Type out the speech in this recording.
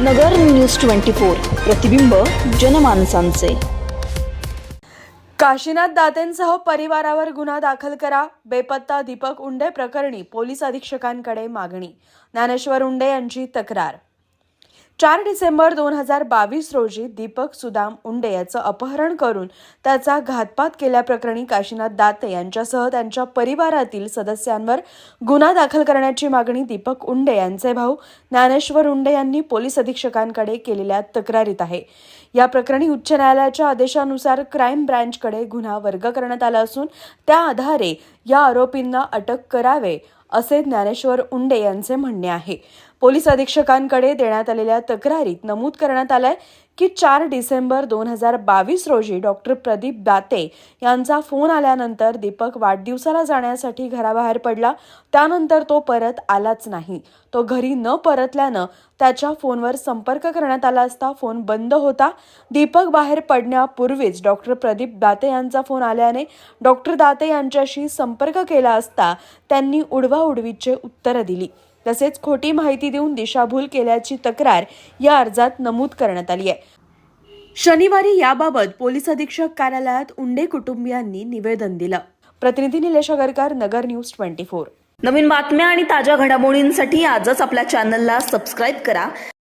नगर news twenty four प्रतिबिंब जनमानसांचे. काशीनाथ दातेंसह परिवारावर गुन्हा दाखल करा बेपत्ता दीपक उंडे प्रकरणी पोलीस अधीक्षकांकडे मागणी. ज्ञानेश्वर उंडे यांची तक्रार. चार डिसेंबर दोन हजार बावीस रोजी दीपक सुदाम उंडे याचं अपहरण करून त्याचा घातपात केल्याप्रकरणी काशीनाथ दाते यांच्यासह त्यांच्या परिवारातील सदस्यांवर गुन्हा दाखल करण्याची मागणी दीपक उंडे यांचे भाऊ ज्ञानेश्वर उंडे यांनी पोलीस अधीक्षकांकडे केलेल्या तक्रारीत आहे. या प्रकरणी उच्च न्यायालयाच्या आदेशानुसार क्राईम ब्रँचकडे गुन्हा वर्ग करण्यात आला असून त्या आधारे या आरोपींना अटक करावे असे ज्ञानेश्वर उंडे यांचे म्हणणे आहे. पोलीस अधीक्षकांकडे देण्यात आलेल्या तक्रारीत नमूद करण्यात आलंय की चार डिसेंबर दोन हजार बावीस रोजी डॉक्टर प्रदीप दाते यांचा फोन आल्यानंतर दीपक वाढदिवसाला जाण्यासाठी घराबाहेर पडला. त्यानंतर तो परत आलाच नाही. तो घरी न परतल्यानं त्याच्या फोनवर संपर्क करण्यात आला असता फोन बंद होता. दीपक बाहेर पडण्यापूर्वीच डॉक्टर प्रदीप दाते यांचा फोन आल्याने डॉक्टर दाते यांच्याशी संपर्क केला असता त्यांनी उडवाउडवीचे उत्तरं दिली. तसेच खोटी माहिती देऊन दिशाभूल केल्याची तक्रार या अर्जात नमूद करण्यात आली आहे. शनिवारी याबाबत पोलीस अधीक्षक कार्यालयात उंडे कुटुंबियांनी निवेदन दिलं. प्रतिनिधी Nilesh Agarkar Nagar news twenty four. नवीन बातम्या आणि ताज्या घडामोडींसाठी आजच आपल्या चॅनलला सबस्क्राईब करा.